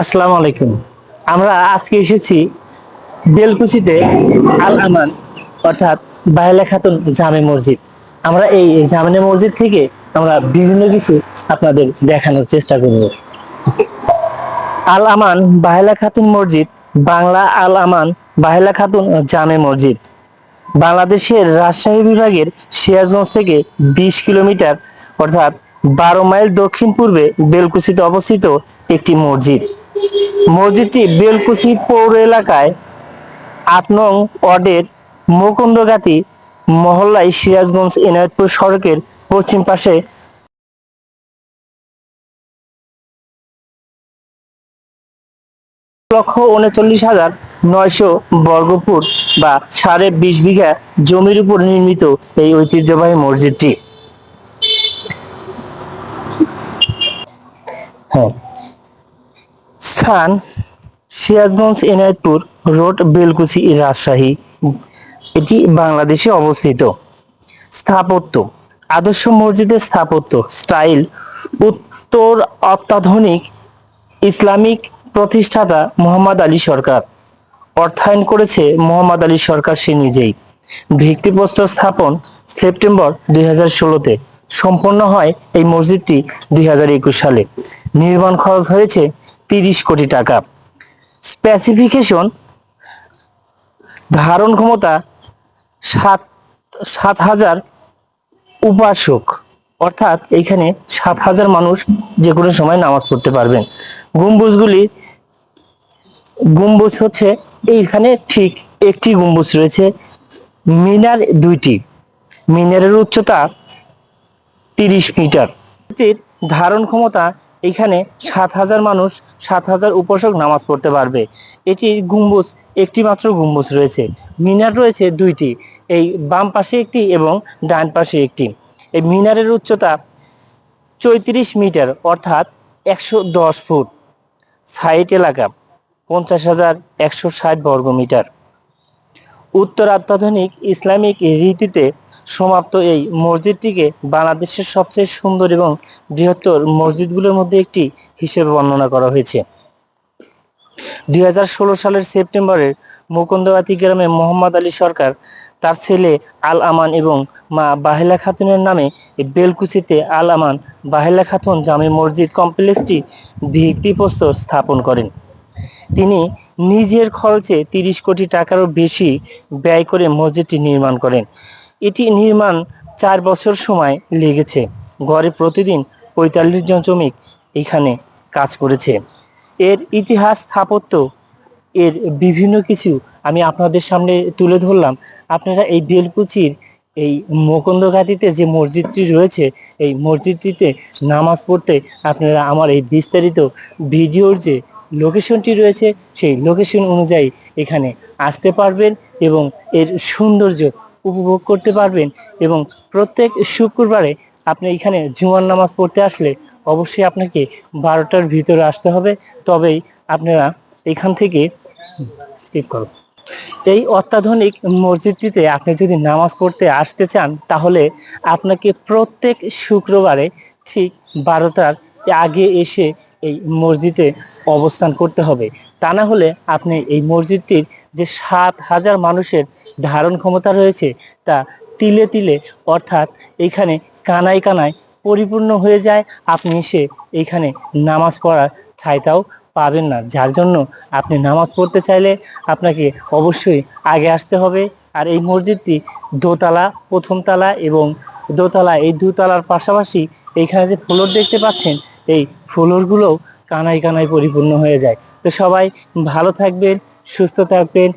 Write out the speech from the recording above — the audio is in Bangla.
আসসালামু আলাইকুম। আমরা আজকে এসেছি বেলকুচিতে আল আমান, অর্থাৎ বাহেলা খাতুন জামে মসজিদ। আমরা এই জামে মসজিদ থেকে আমরা বিভিন্ন কিছু আপনাদের দেখানোর চেষ্টা করব। আল আমান বাহেলা খাতুন মসজিদ, বাংলা আল আমান বাহেলা খাতুন জামে মসজিদ। বাংলাদেশের রাজশাহী বিভাগের সিরাজগঞ্জ থেকে বিশ কিলোমিটার, অর্থাৎ বারো মাইল দক্ষিণ পূর্বে বেলকুচিতে অবস্থিত একটি মসজিদ। মসজিদটি বেলকুচি পৌর এলাকায় আট নং ওয়ার্ডের মুকুন্দগাতি মহল্লায় সিরাজগঞ্জ এনায়তপুর সড়কের পশ্চিম পাশে। লক্ষ উনচল্লিশ হাজার নয়শো বর্গফুট বা সাড়ে বিশ বিঘা জমির উপর নির্মিত এই ঐতিহ্যবাহী মসজিদটি। হ্যাঁ স্থান সিরাজগঞ্জ এনায়তপুর রোড, বেলকুচি রাজশাহী। এটি বাংলাদেশে অবস্থিত। স্থাপত্য। আদর্শ মসজিদের স্থাপত্য। স্টাইল। উত্তর অত্যাধুনিক। ইসলামিক প্রতিষ্ঠাতা মোহাম্মদ আলী সরকার। অর্থায়ন করেছে মোহাম্মদ আলী সরকার সে নিজেই। ভিত্তিপ্রস্তর স্থাপন সেপ্টেম্বর দুই হাজার ষোলোতে। সম্পন্ন হয় এই মসজিদটি দুই হাজার একুশ সালে। নির্মাণ খরচ হয়েছে তিরিশ কোটি টাকা। স্পেসিফিকেশন ধারণ ক্ষমতা সাত সাত হাজার উপাসক। অর্থাৎ এখানে সাত হাজার মানুষ যে কোনো সময় নামাজ পড়তে পারবেন। গম্বুজগুলি, গম্বুজ হচ্ছে এইখানে ঠিক একটি গম্বুজ রয়েছে, মিনার দুইটি। মিনারের উচ্চতা তিরিশ মিটার। ধারণ ক্ষমতা এখানে সাত হাজার মানুষ, সাত হাজার উপাসক নামাজ পড়তে পারবে। এটি গম্বুজ একটি মাত্র গম্বুজ রয়েছে। মিনার রয়েছে দুইটি, এই বাম পাশে একটি এবং ডান পাশে একটি। এই মিনারের উচ্চতা চৌত্রিশ মিটার, অর্থাৎ একশো দশ ফুট। সাইট এলাকা পঞ্চাশ হাজার একশো ষাট বর্গমিটার। উত্তর অত্যাধুনিক ইসলামিক রীতিতে সমাপ্ত এই মসজিদটিকে বাংলাদেশের সবচেয়ে সুন্দর এবং বৃহত্তর মসজিদগুলোর মধ্যে একটি হিসেবে বর্ণনা করা হয়েছে। দু হাজার ষোলো সালের সেপ্টেম্বরের মুকুন্দবাতি গ্রামে মোহাম্মদ আলী সরকার তার ছেলে আল আমান এবং মা বাহেলা খাতুনের নামে বেলকুচিতে আল আমান বাহেলা খাতুন জামে মসজিদ কমপ্লেক্সটি ভিত্তিপ্রস্তর স্থাপন করেন। তিনি নিজের খরচে তিরিশ কোটি টাকারও বেশি ব্যয় করে মসজিদটি নির্মাণ করেন। এটি নির্মাণ চার বছর সময় লেগেছে। গড়ে প্রতিদিন পঁয়তাল্লিশ জন শ্রমিক এখানে কাজ করেছে। এর ইতিহাস, স্থাপত্য, এর বিভিন্ন কিছু আমি আপনাদের সামনে তুলে ধরলাম। আপনারা এই বেলকুচির এই মুকুন্দঘাটিতে যে মসজিদটি রয়েছে, এই মসজিদটিতে নামাজ পড়তে আপনারা আমার এই বিস্তারিত ভিডিওর যে লোকেশনটি রয়েছে, সেই লোকেশন অনুযায়ী এখানে আসতে পারবেন এবং এর সৌন্দর্য উপভোগ করতে পারবেন এবং প্রত্যেক শুক্রবারে আপনি এখানে জুমার নামাজ পড়তে আসলে অবশ্যই আপনাকে বারোটার ভিতরে আসতে হবে। তবেই আপনারা এখান থেকে স্কিপ করো এই অত্যাধুনিক মসজিদটিতে আপনি যদি নামাজ পড়তে আসতে চান, তাহলে আপনাকে প্রত্যেক শুক্রবারে ঠিক বারোটার আগে এসে এই মসজিদে অবস্থান করতে হবে। তা না হলে আপনি এই মসজিদটির যে সাত হাজার মানুষের ধারণ ক্ষমতা রয়েছে, তা তিলে তিলে অর্থাৎ এখানে কানায় কানায় পরিপূর্ণ হয়ে যায়, আপনি এসে এখানে নামাজ পড়ার ছাইটাও পাবেন না। যার জন্য আপনি নামাজ পড়তে চাইলে আপনাকে অবশ্যই আগে আসতে হবে। আর এই মসজিদটি দোতলা, প্রথম তালা এবং দোতলা, এই দুতলার পাশাপাশি এইখানে যে ফ্লোর দেখতে পাচ্ছেন, এই ফ্লোরগুলোও কানায় কানায় পরিপূর্ণ হয়ে যায়। তো সবাই ভালো থাকবেন সুস্থ থাকবেন